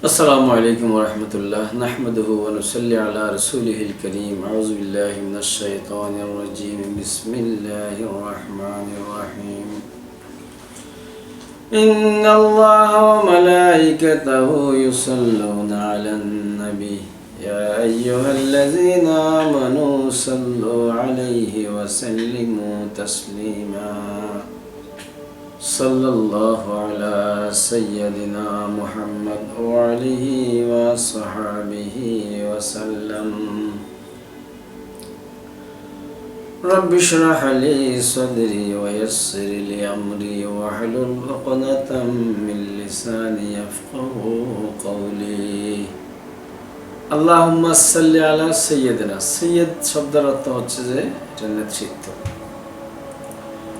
السلام عليكم ورحمة الله. نحمده ونصلي على رسوله الكريم. أعوذ بالله من الشيطان الرجيم. بسم الله الرحمن الرحيم. إن الله وملائكته يصلون على النبي. يا أيها الذين آمنوا صلوا عليه وسلموا تسليما. صلى الله على سيدنا محمد وعليه وصحبه وسلم رب اشرح لي صدري ويسر لي أمري واحلل عقدة من لساني يفقه قولي اللهم صل على سيدنا سيد শব্দের অর্থ হচ্ছে যে এটা নেতৃত্ব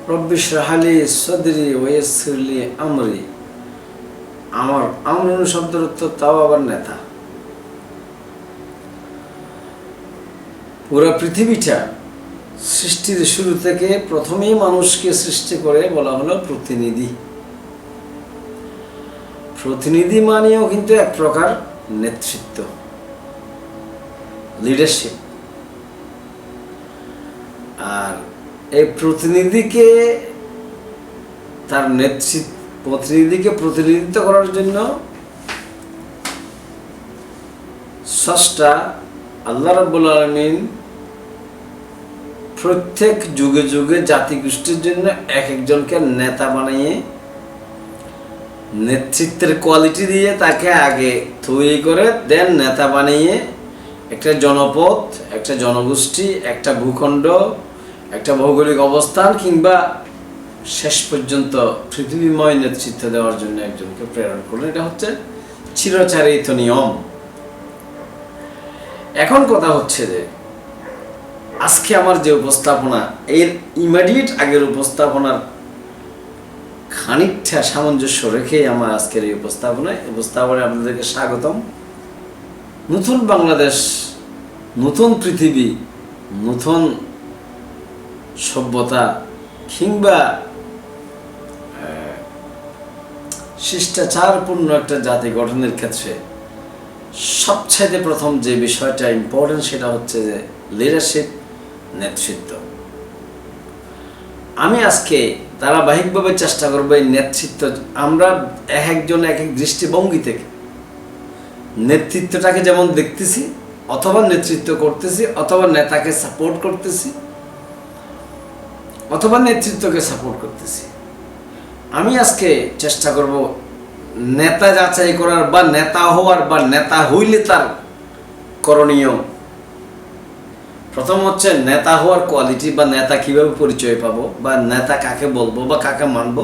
রব্বি শাহালি সদরি ওয়েসরলি আমরি। আমার আমর শব্দের অর্থ তাও আবার নেতা। পুরো পৃথিবীটা সৃষ্টির শুরু থেকে প্রথমেই মানুষকে সৃষ্টি করে বলা হলো প্রতিনিধি। প্রতিনিধি মানেও কিন্তু এক প্রকার নেতৃত্ব লিডারশিপ আর এই প্রতিনিধিকে, তার নেতৃত্ব, প্রতিনিধিকে প্রতিনিধিত্ব করার জন্য ষষ্ঠা আল্লাহ রাব্বুল আলমিন প্রত্যেক যুগে যুগে জাতিগোষ্ঠীর জন্য এক একজনকে নেতা বানিয়ে নেতৃত্বের কোয়ালিটি দিয়ে তাকে আগে তৈরি করে, দেন নেতা বানিয়ে একটা জনপদ, একটা জনগোষ্ঠী, একটা ভূখণ্ড একটা ভৌগোলিক অবস্থান কিংবা শেষ পর্যন্ত পৃথিবীময় নেতৃত্ব দেওয়ার জন্য একজনকে প্রেরণ করলেন, এটা হচ্ছে চিরচারিত নিয়ম। এখন কথা হচ্ছে যে, আজকে আমার যে উপস্থাপনা, এর ইমিডিয়েট আগের উপস্থাপনার খানিকটা সামঞ্জস্য রেখে আমার আজকের এই উপস্থাপনায় উপস্থাপনায় আপনাদেরকে স্বাগতম। নতুন বাংলাদেশ, নতুন পৃথিবী, নতুন সভ্যতা কিংবা শিষ্টাচারপূর্ণ একটা জাতি গঠনের ক্ষেত্রে সবচাইতে প্রথম যে বিষয়টা ইম্পর্টেন্ট সেটা হচ্ছে যে লিডারশিপ নেতৃত্ব। আমি আজকে ধারাবাহিকভাবে চেষ্টা করব এই নেতৃত্ব, আমরা এক একজন এক এক দৃষ্টিভঙ্গি থেকে নেতৃত্বটাকে যেমন দেখতেছি, অথবা নেতৃত্ব করতেছি, অথবা নেতাকে সাপোর্ট করতেছি অথবা নেতৃত্বকে সাপোর্ট করতেছি। আমি আজকে চেষ্টা করব নেতা যাচাই করার বা নেতা হওয়ার বা নেতা হইলে তার করণীয়। প্রথম হচ্ছে নেতা হওয়ার কোয়ালিটি বা নেতা কীভাবে পরিচয় পাবো বা নেতা কাকে বলব বা কাকে মানব।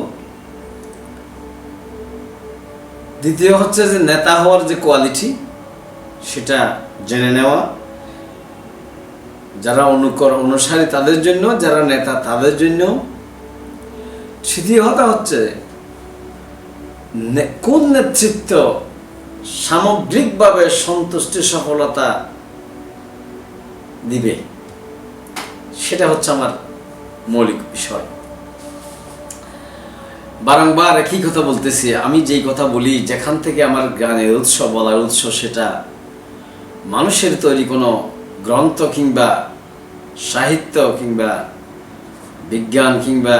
দ্বিতীয় হচ্ছে যে নেতা হওয়ার যে কোয়ালিটি সেটা জেনে নেওয়া। যারা অনুসারী তাদের জন্য, যারা নেতা তাদের জন্য। কথা হচ্ছে কোন নেতৃত্ব সামগ্রিকভাবে সন্তুষ্টি, সফলতা দিবে? সেটা হচ্ছে আমার মৌলিক বিষয়। বারংবার একই কথা বলতেছি, আমি যেই কথা বলি, যেখান থেকে আমার গানের উৎস বলার উৎস, সেটা মানুষের তৈরি কোনো গ্রন্থ কিংবা সাহিত্য কিংবা বিজ্ঞান কিংবা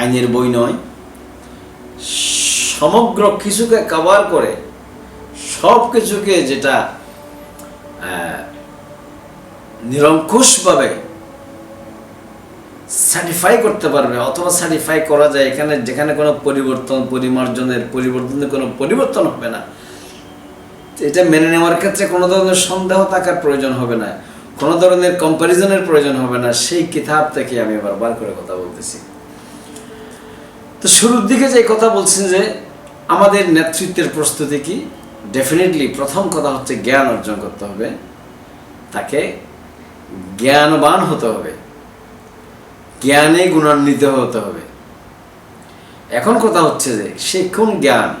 আইনের বই নয়। সমগ্র কিছুকে কভার করে সব কিছুকে যেটা নিরঙ্কুশভাবে সার্টিফাই করতে পারবে অথবা সার্টিফাই করা যায়। এখানে যেখানে কোনো পরিবর্তন, পরিমার্জনের, পরিবর্তনের কোনো পরিবর্তন হবে না। এটা মেনে নেওয়ার ক্ষেত্রে কোনো ধরনের সন্দেহ থাকার প্রয়োজন হবে না। কোনো ধরনের কম্প্যারিজনের প্রয়োজন হবে না। সেই কিতাব থেকে আমি বারবার করে কথা বলতেছি। তো শুরুর দিকে যে কথা বলছেন যে, আমাদের নেতৃত্বের প্রস্তুতি কি? ডেফিনেটলি প্রথম কথা হচ্ছে জ্ঞান অর্জন করতে হবে। তাকে জ্ঞানবান হতে হবে। জ্ঞানে গুণান্বিত হতে হবে। এখন কথা হচ্ছে যে, সে কোন জ্ঞান?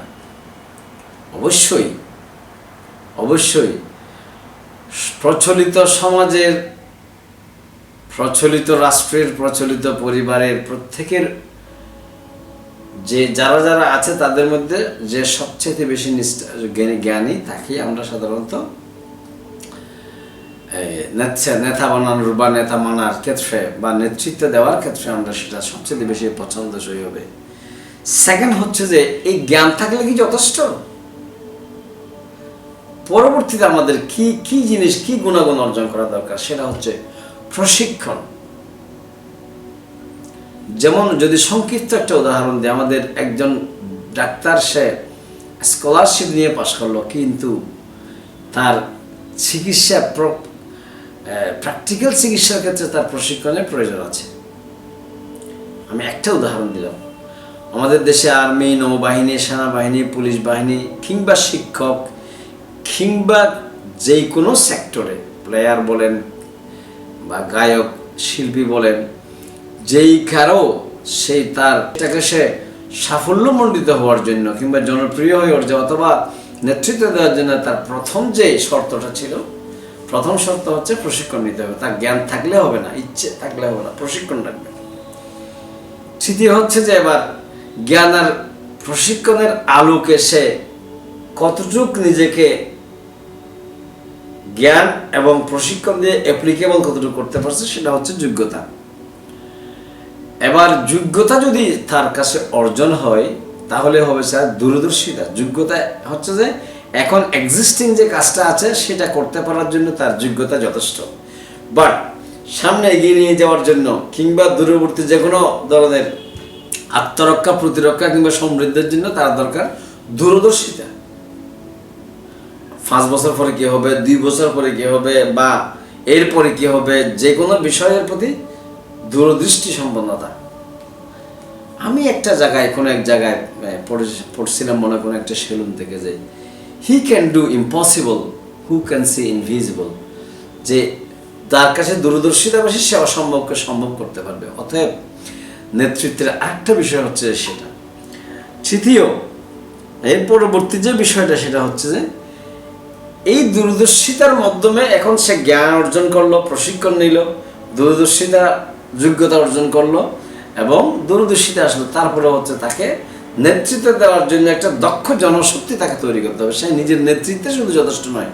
অবশ্যই অবশ্যই। প্রচলিত সমাজের, প্রচলিত রাষ্ট্রের, প্রচলিত পরিবারের প্রত্যেকের যে যারা যারা আছে তাদের মধ্যে যে সবচেয়ে বেশি নিষ্ঠা, জ্ঞানী জ্ঞানী তাকেই আমরা সাধারণত নেতা বানানোর বা নেতা মানার ক্ষেত্রে বা নেতৃত্ব দেওয়ার ক্ষেত্রে আমরা সেটা সবচেয়ে বেশি পছন্দসই হবে। সেকেন্ড হচ্ছে যে এই জ্ঞান থাকলে কি যথেষ্ট? পরবর্তীতে আমাদের কি কি জিনিস, কি গুণাগুণ অর্জন করা দরকার সেটা হচ্ছে প্রশিক্ষণ। যেমন যদি সংক্ষিপ্ত একটা উদাহরণ দিই, আমাদের একজন ডাক্তার, সে স্কলারশিপ নিয়ে পাশ করল, কিন্তু তার চিকিৎসা প্র্যাকটিক্যাল চিকিৎসার ক্ষেত্রে তার প্রশিক্ষণের প্রয়োজন আছে। আমি একটা উদাহরণ দিলাম। আমাদের দেশে আর্মি, নৌবাহিনী, সেনাবাহিনী, পুলিশ বাহিনী কিংবা শিক্ষক কিংবা যে কোনো সেক্টরে প্লেয়ার বলেন বা গায়ক, শিল্পী বলেন, যেই কারও সেই তার এটাকে সে সাফল্যমণ্ডিত হওয়ার জন্য কিংবা জনপ্রিয় হয়ে উঠছে অথবা নেতৃত্ব দেওয়ার জন্য তার প্রথম যে শর্তটা ছিল, প্রথম শর্ত হচ্ছে প্রশিক্ষণ নিতে হবে। তার জ্ঞান থাকলে হবে না, ইচ্ছে থাকলে হবে না, প্রশিক্ষণ লাগবে। তৃতীয় হচ্ছে যে এবার জ্ঞান আর প্রশিক্ষণের আলোকে সে কতটুক নিজেকে জ্ঞান এবং প্রশিক্ষণ দিয়ে অ্যাপ্লিকেবল কতটুকু করতে পারছে সেটা হচ্ছে যোগ্যতা। এবার যোগ্যতা যদি তার কাছে অর্জন হয়, তাহলে হবে স্যার দূরদর্শিতা। যোগ্যতা হচ্ছে যে এখন এক্সিস্টিং যে কাজটা আছে, সেটা করতে পারার জন্য তার যোগ্যতা যথেষ্ট। বাট সামনে এগিয়ে নিয়ে যাওয়ার জন্য কিংবা দূরবর্তী যে কোনো ধরনের আত্মরক্ষা, প্রতিরক্ষা কিংবা সমৃদ্ধির জন্য তার দরকার দূরদর্শিতা। পাঁচ বছর পরে কি হবে, দুই বছর পরে কি হবে, বা এরপরে কি হবে যে কোনো বিষয়ের প্রতি দূরদৃষ্টি সম্পন্নতা আমি একটা জায়গায়, কোনো এক জায়গায় পড়ছিলাম মনে কোনো একটা সেলুন থেকে যে he can do impossible who can see invisible যে, তার কাছে দূরদর্শিতা বেশি, সে অসম্ভবকে সম্ভব করতে পারবে। অতএব, নেতৃত্বের আরেকটা বিষয় হচ্ছে সেটা। তৃতীয়, এর পরবর্তী যে বিষয়টা, সেটা হচ্ছে যে এই দূরদর্শিতার মাধ্যমে এখন সে জ্ঞান অর্জন করল, প্রশিক্ষণ নিল, দূরদর্শিতা, যোগ্যতা অর্জন করল এবং দূরদর্শিতা আসলো। তারপরে হচ্ছে তাকে নেতৃত্ব দেওয়ার জন্য একটা দক্ষ জনশক্তি তাকে তৈরি করতে হবে। সে নিজের নেতৃত্বে শুধু যথেষ্ট নয়,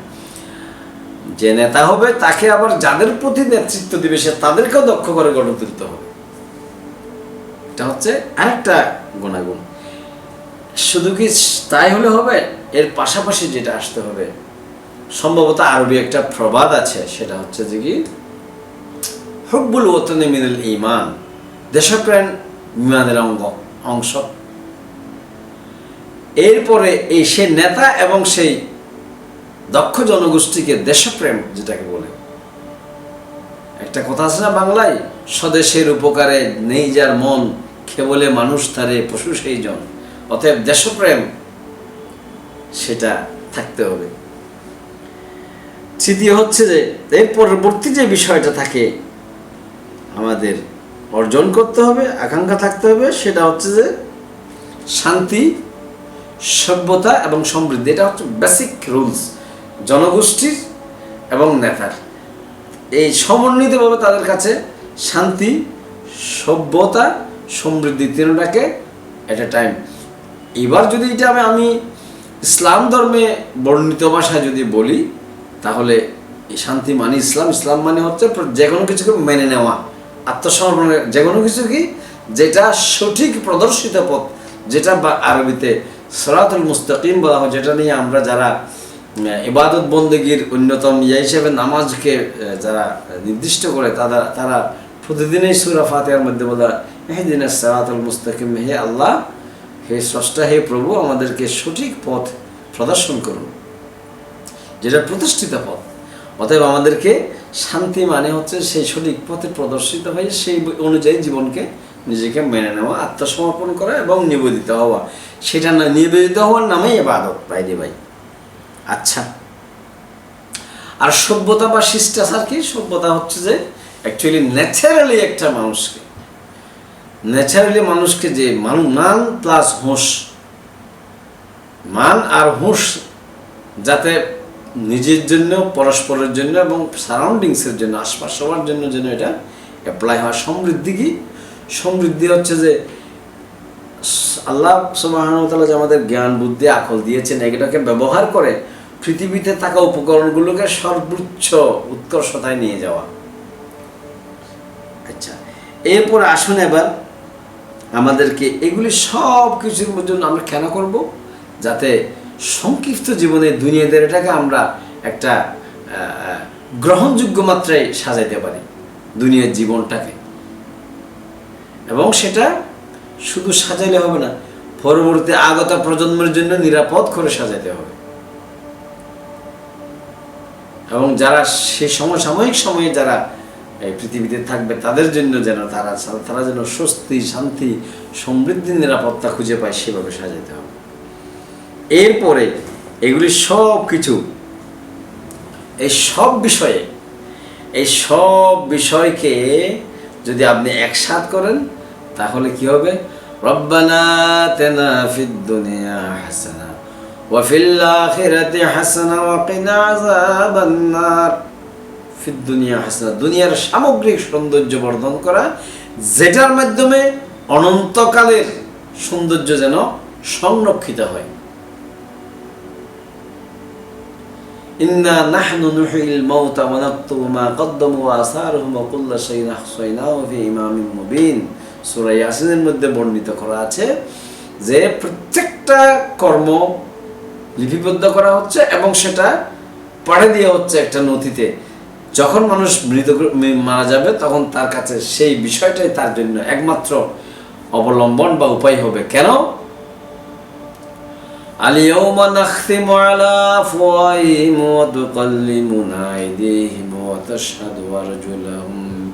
যে নেতা হবে তাকে আবার যাদের প্রতি নেতৃত্ব দিবে সে তাদেরকেও দক্ষ করে গড়ে তুলতে হবে। এটা হচ্ছে আরেকটা গুণাগুণ। শুধু কি তাই হলে হবে? এর পাশাপাশি যেটা আসতে হবে সম্ভবত আরবি একটা প্রবাদ আছে, সেটা হচ্ছে যে কি? হব্বুল ওতনে মিনাল ইমান দেশপ্রেম ইমানের অঙ্গ, অংশ। এরপরে এই সে নেতা এবং সেই দক্ষ জনগোষ্ঠীকে দেশপ্রেম যেটাকে বলে। একটা কথা আছে না বাংলায়? স্বদেশের উপকারে নেই যার মন, কেবলে মানুষ তারে পশু সেই জন অতএব দেশপ্রেম, সেটা থাকতে হবে। তৃতীয় হচ্ছে যে, এর পরবর্তী যে বিষয়টা থাকে, আমাদের অর্জন করতে হবে, আকাঙ্ক্ষা থাকতে হবে, সেটা হচ্ছে যে শান্তি, সভ্যতা এবং সমৃদ্ধি। এটা হচ্ছে বেসিক রুলস জনগোষ্ঠীর এবং নেতার। এই সমন্বিতভাবে তাদের কাছে শান্তি, সভ্যতা, সমৃদ্ধি তিনটাকে এট এ টাইম এবার যদি এটা আমি আমি ইসলাম ধর্মে বর্ণিত ভাষায় যদি বলি তাহলে শান্তি মানে ইসলাম ইসলাম মানে হচ্ছে যে কোনো কিছুকে মেনে নেওয়া, আত্মসমর্পণের যে কোনো কিছু কি? যেটা সঠিক প্রদর্শিত পথ, যেটা বা আরবিতে সরাতুল মুস্তাকিম বলা হয়, যেটা নিয়ে আমরা যারা ইবাদত বন্দেগীর অন্যতম ইয়া হিসেবে নামাজকে যারা নির্দিষ্ট করে, তারা তারা প্রতিদিনই সুরা ফাতিহার মধ্যে বলা হে দিন সরাতুল মুস্তাকিম, হে আল্লাহ, হে স্রষ্টা, হে প্রভু, আমাদেরকে সঠিক পথ প্রদর্শন করুন। যেটা প্রতিষ্ঠিত পথ। অতএব আমাদেরকে শান্তি মানে হচ্ছে সেই সঠিক পথে প্রদর্শিত হয়ে সেই অনুযায়ী জীবনকে নিজেকে মেনে নেওয়া, আত্মসমর্পণ করা এবং নিবেদিত হওয়া। সেটা না, নিবেদিত হওয়ার নামেই এবাদত বাইরে ভাই। আচ্ছা। আর সভ্যতা বা শিষ্টাচার কি? সভ্যতা হচ্ছে যে অ্যাকচুয়ালি ন্যাচারালি একটা মানুষকে। ন্যাচারালি মানুষকে যে মান মান প্লাস হুঁশ। মান আর হুঁশ যাতে নিজের জন্য, পরস্পরের জন্য এবং সারাউন্ডিংসের জন্য, আশপাশ সবার জন্য যেন এটা অ্যাপ্লাই হয়। সমৃদ্ধি কি? সমৃদ্ধি হচ্ছে যে আল্লাহ সুবাহানুতালা যে আমাদের জ্ঞান, বুদ্ধি, আকল দিয়েছেন, এগুলোকে ব্যবহার করে পৃথিবীতে থাকা উপকরণগুলোকে সর্বোচ্চ উৎকর্ষতায় নিয়ে যাওয়া। আচ্ছা এরপর আসুন এবার আমাদেরকে এগুলি সব কিছুর জন্য আমরা কেন করব? যাতে সংক্ষিপ্ত জীবনে দুনিয়াদের এটাকে আমরা একটা গ্রহণযোগ্য মাত্রায় সাজাইতে পারি দুনিয়ার জীবনটাকে। এবং সেটা শুধু সাজাইলে হবে না, পরবর্তী আগত প্রজন্মের জন্য নিরাপদ করে সাজাইতে হবে। এবং যারা সে সমসাময়িক সময়ে যারা এই পৃথিবীতে থাকবে, তাদের জন্য যেন তারা তারা যেন স্বস্তি, শান্তি, সমৃদ্ধি, নিরাপত্তা খুঁজে পায়, সেভাবে সাজাইতে হবে। এরপরে এগুলি সব কিছু, এই সব বিষয়ে, এই সব বিষয়কে যদি আপনি একসাথ করেন, তাহলে কি হবে? রব্বানা তেনা ফিদ দুনিয়া হাসানা ওয়াফিল আখিরাতি হাসানা, ওয়া কিনা আযাবান নার। ফিদ দুনিয়া হাসানা, দুনিয়ার সামগ্রিক সৌন্দর্য বর্ধন করা, যেটার মাধ্যমে অনন্তকালের সৌন্দর্য যেন সংরক্ষিত হয়। ইন্না নাহনু নুহিল মাউতা ওয়া নাকতুবু মা কদ্দামু ওয়া আসারুহুম ওয়া কুল্লা শাইইন আহসাইনাহু ফি ইমামিন মুবিন সূরা ইয়াসিনের মধ্যে বর্ণিত করা আছে যে প্রত্যেকটা কর্ম লিপিবদ্ধ করা হচ্ছে এবং সেটা পাড়ে দেওয়া হচ্ছে একটা নথিতে। যখন মানুষ মৃত মারা যাবে, তখন তার কাছে সেই বিষয়টাই তার জন্য একমাত্র অবলম্বন বা উপায় হবে। কেন? اليوم نختم على أفواههم وتكلمنا أيديهم وتشهد أرجلهم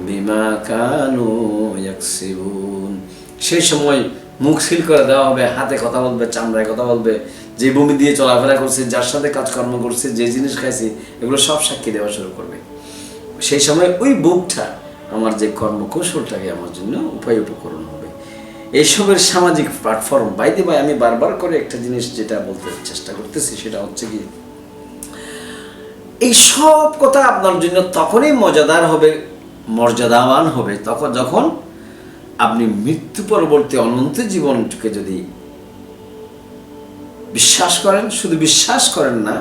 بما كانوا يكسبون সেই সময় মুখ সিল করে দেওয়া হবে হাতে কথা বলবে চামড়ায় কথা বলবে যে ভূমি দিয়ে চলাফেরা করছে যার সাথে কাজকর্ম করছে যে জিনিস খাইছে এগুলো সব সাক্ষী দেওয়া শুরু করবে সেই সময় ওই বুকটা আমার যে কর্মকৌশলটাকে আমার জন্য উপায় উপকরণ হবে এইসবের সামাজিক প্ল্যাটফর্ম বাইতে ভাই আমি বারবার করে একটা জিনিস যেটা বলতে চেষ্টা করতেছি, সেটা হচ্ছে কি এই সব কথা আপনার জন্য তখনই মজাদার হবে, মর্যাদাবান হবে, তখন যখন আপনি মৃত্যু পরবর্তী অনন্ত জীবনকে যদি বিশ্বাস করেন, শুধু বিশ্বাস করেন না,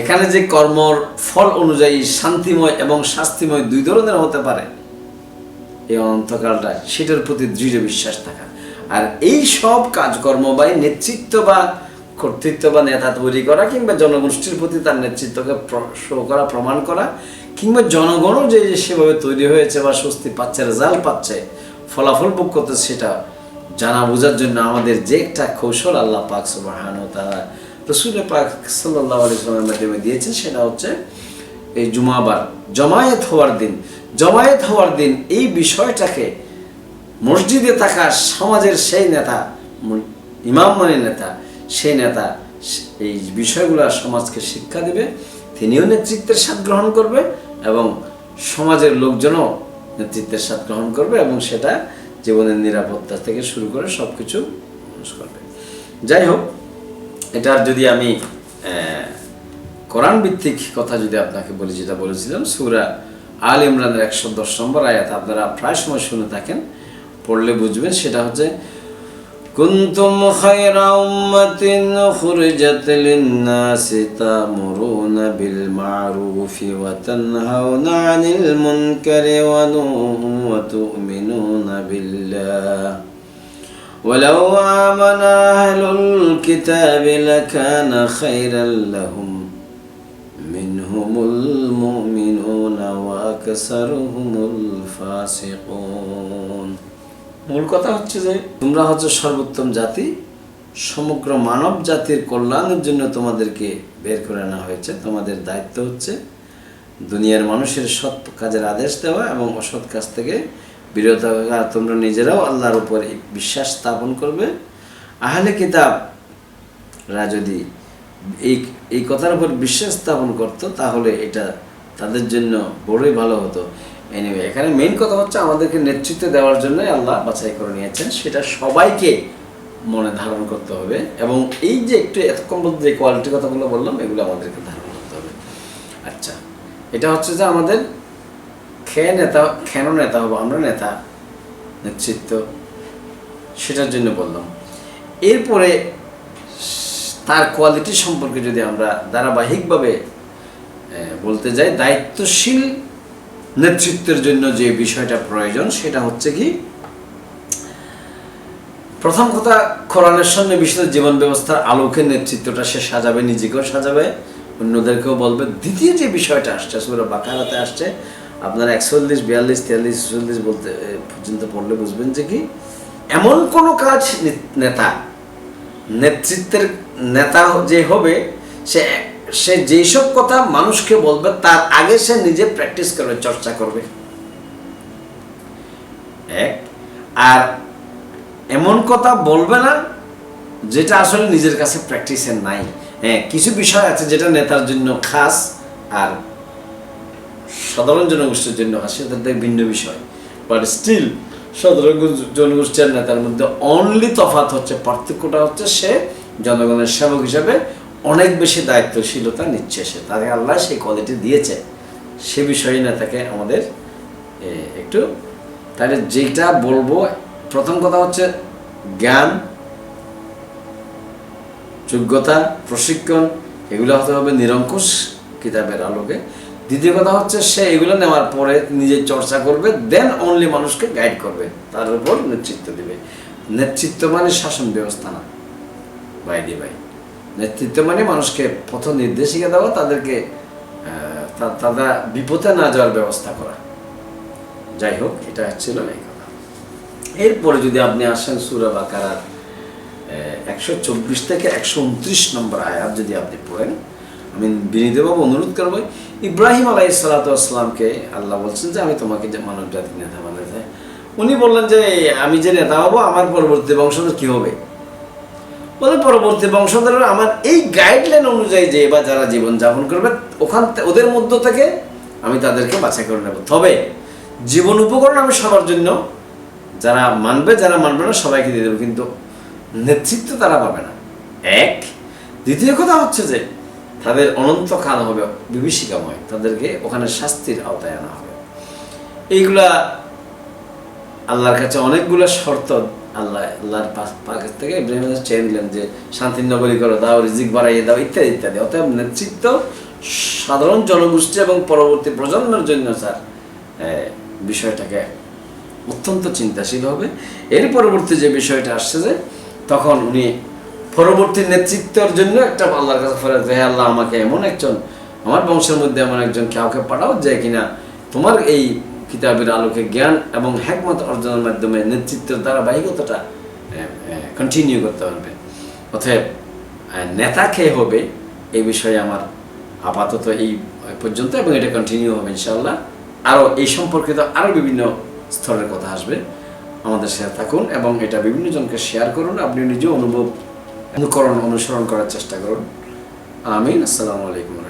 এখানে যে কর্মর ফল অনুযায়ী শান্তিময় এবং শাস্তিময় দুই ধরনের হতে পারে। এই অনন্তকালটা সেটার প্রতি দৃঢ় বিশ্বাস থাকা। আর এই সব কাজকর্ম বা নেতৃত্ব বা কর্তৃত্ব বা নেতা তৈরি করা কিংবা জনগোষ্ঠীর প্রতি তার নেতৃত্বকে শো করা, প্রমাণ করা, কিংবা জনগণও যে সেভাবে তৈরি হয়েছে বা স্বস্তি পাচ্ছে রেজাল্ট পাচ্ছে, ফলাফল ভোগ করতে সেটা জানা, বোঝার জন্য আমাদের যে একটা কৌশল আল্লাহ পাক সুবাহান তারা রসুল পাক সাল্লাহ আলিয়ামের মাধ্যমে দিয়েছে সেটা হচ্ছে এই জুমাবার, জমায়েত হওয়ার দিন। জমায়েত হওয়ার দিন এই বিষয়টাকে মসজিদে থাকা সমাজের সেই নেতা ইমাম মানে নেতা, সেই নেতা এই বিষয়গুলো সমাজকে শিক্ষা দেবে, তিনিও নেতৃত্বের স্বাদ গ্রহণ করবে এবং সমাজের লোকজনও নেতৃত্বের স্বাদ গ্রহণ করবে এবং সেটা জীবনের নিরাপত্তা থেকে শুরু করে সব কিছু মানুষ করবে। যাই হোক, এটার যদি আমি কোরআন ভিত্তিক কথা যদি আপনাকে বলি, যেটা বলেছিলাম, সুরা আল ইমরানের একশো দশ নম্বর আয়াত আপনারা প্রায় সময় শুনে থাকেন পড়লে বুঝবেন সেটা হচ্ছে কুন্তুম খায়রা উম্মাতিন খুরজাত লিন-নাস তা'মুরুনা বিল মা'রুফি ওয়া তানহাউনা 'আনিল মুনকারি ওয়া তু'মিনুনা বিল্লাহ ولو آمن أهل الكتاب لكان خيرا لهم মিনহুমুল মুমিনুনা ওয়া আকসারুহুমুল মূল কথা হচ্ছে যে তোমরা হচ্ছে সর্বোত্তম জাতি সমগ্র মানব জাতির কল্যাণের জন্য তোমাদেরকে বের করে আনা হয়েছে। তোমাদের দায়িত্ব হচ্ছে দুনিয়ার মানুষের সৎ কাজের আদেশ দেওয়া এবং অসৎ কাজ থেকে বিরত থাকা। তোমরা নিজেরাও আল্লাহর উপর বিশ্বাস স্থাপন করবে। আহলে কিতাবরা যদি এই এই কথার উপর বিশ্বাস স্থাপন করতো, তাহলে এটা তাদের জন্য বড়ই ভালো হতো। এনিওয়ে এখানে মেইন কথা হচ্ছে আমাদেরকে নেতৃত্ব দেওয়ার জন্য আল্লাহ বাছাই করে নিয়েছেন, সেটা সবাইকে মনে ধারণ করতে হবে এবং এই যে একটু এতক্ষণ বলতে যে কোয়ালিটির কথাগুলো বললাম, এগুলো আমাদেরকে ধারণ করতে হবে। আচ্ছা এটা হচ্ছে যে আমাদের খেয়ে নেতা কেন নেতা হব আমরা নেতা নেতৃত্ব, সেটার জন্য বললাম। এরপরে তার কোয়ালিটি সম্পর্কে যদি আমরা ধারাবাহিকভাবে বলতে যাই, দায়িত্বশীল নেতৃত্বের জন্য যে বিষয়টা প্রয়োজন, সেটা হচ্ছে কি, প্রথম কথা, কোরআনের সঙ্গে বিশেষ জীবন ব্যবস্থার আলোকে নেতৃত্বটা সে সাজাবে, নিজেকেও সাজাবে, অন্যদেরকেও বলবে। দ্বিতীয় যে বিষয়টা আসছে, সুরা বাকারাতে আসছে, আপনার একচল্লিশ, বিয়াল্লিশ, তিয়াল্লিশ চল্লিশ বলতে পর্যন্ত পড়লে বুঝবেন যে কি, এমন কোনো কাজ নেতা নেতৃত্বের নেতা যে হবে, সে সে যেসব কথা মানুষকে বলবে, তার আগে সে নিজে প্র্যাকটিস করবে, চর্চা করবে। এক, আর এমন কথা বলবে না, যেটা আসলে নিজের কাছে প্র্যাকটিসের নাই। হ্যাঁ কিছু বিষয় আছে যেটা নেতার জন্য খাস, আর সাধারণ জনগোষ্ঠীর জন্য খাস, সেটা ভিন্ন বিষয়। বাট স্টিল সাধারণ জন- জনগোষ্ঠী আর নেতার মধ্যে অনলি তফাৎ হচ্ছে, পার্থক্যটা হচ্ছে সে জনগণের সেবক হিসাবে অনেক বেশি দায়িত্বশীলতা নিচ্ছে সে। তাকে আল্লাহ সেই কোয়ালিটি দিয়েছে। সে বিষয়ে নেতাকে আমাদের একটু তাহলে যেটা বলব, প্রথম কথা হচ্ছে জ্ঞান, যোগ্যতা, প্রশিক্ষণ, এগুলো হতে হবে নিরঙ্কুশ কিতাবের আলোকে। দ্বিতীয় কথা হচ্ছে সে এগুলো নেওয়ার পরে নিজে চর্চা করবে দেন অনলি মানুষকে গাইড করবে, তার উপর নেতৃত্ব দিবে। নেতৃত্ব মানে শাসন ব্যবস্থা না বাই দি ভাই নেতৃত্ব মানে মানুষকে পথ নির্দেশিকা দেওয়া, তাদেরকে তারা বিপথে না যাওয়ার ব্যবস্থা করা। যাই হোক, এটা ছিল এই কথা। এরপরে যদি আপনি আসেন সুরা বাকারার একশো চব্বিশ থেকে একশো উনত্রিশ নম্বর আয়াত যদি আপনি পড়েন, আমি বিনীতভাবে অনুরোধ করব ইব্রাহিম আলাই সালাতামকে আল্লাহ বলছেন যে, আমি তোমাকে যে মানব জাতির নেতা বানাতে উনি বললেন যে, আমি যে নেতা হব, আমার পরবর্তী বংশধর কি হবে? বলে, পরবর্তী বংশধররা আমার এই গাইডলাইন অনুযায়ী যে বা যারা জীবন যাপন করবে, ওখান ওদের মধ্য থেকে আমি তাদেরকে বাছাই করে নেব। তবে জীবন উপকরণ আমি সবার জন্য, যারা মানবে যারা মানবে না, সবাইকে দিয়ে দেবো, কিন্তু নেতৃত্ব তারা পাবে না। এক, দ্বিতীয় কথা হচ্ছে যে তাদের অনন্তকাল হবে বিভীষিকাময়। তাদেরকে ওখানে শাস্তির আওতায় আনা হবে। এইগুলা আল্লাহর কাছে অনেকগুলো শর্ত আল্লাহ, আল্লাহর পা- পাক থেকে ইব্রাহিম চেয়ে দিলেন যে শান্তির নগরী করো, দাও রিজিক বাড়াইয়ে দাও, ইত্যাদি ইত্যাদি। অতএব নেতৃত্ব সাধারণ জনগোষ্ঠী এবং পরবর্তী প্রজন্মের জন্য, স্যার বিষয়টাকে অত্যন্ত চিন্তাশীল হবে। এর পরবর্তী যে বিষয়টা আসছে যে, তখন উনি পরবর্তী নেতৃত্বের জন্য একটা আল্লাহর কাছে ফেরত হে আল্লাহ আমাকে এমন একজন আমার বংশের মধ্যে এমন একজন কাউকে পাঠাও যে কিনা তোমার এই কিতাবের আলোকে জ্ঞান এবং হ্যাকমত অর্জনের মাধ্যমে নেতৃত্বের ধারাবাহিকতাটা কন্টিনিউ করতে পারবে। অতএব আহ, নেতা কে হবে এই বিষয়ে আমার আপাতত এই পর্যন্ত এবং এটা কন্টিনিউ হবে ইনশাল্লাহ আরও এই সম্পর্কিত আরও বিভিন্ন স্তরের কথা আসবে। আমাদের সাথে থাকুন এবং এটা বিভিন্ন জনকে শেয়ার করুন। আপনি নিজেও অনুভব অনুকরণ অনুসরণ করার চেষ্টা করুন। আমিন। আসসালামু আলাইকুম।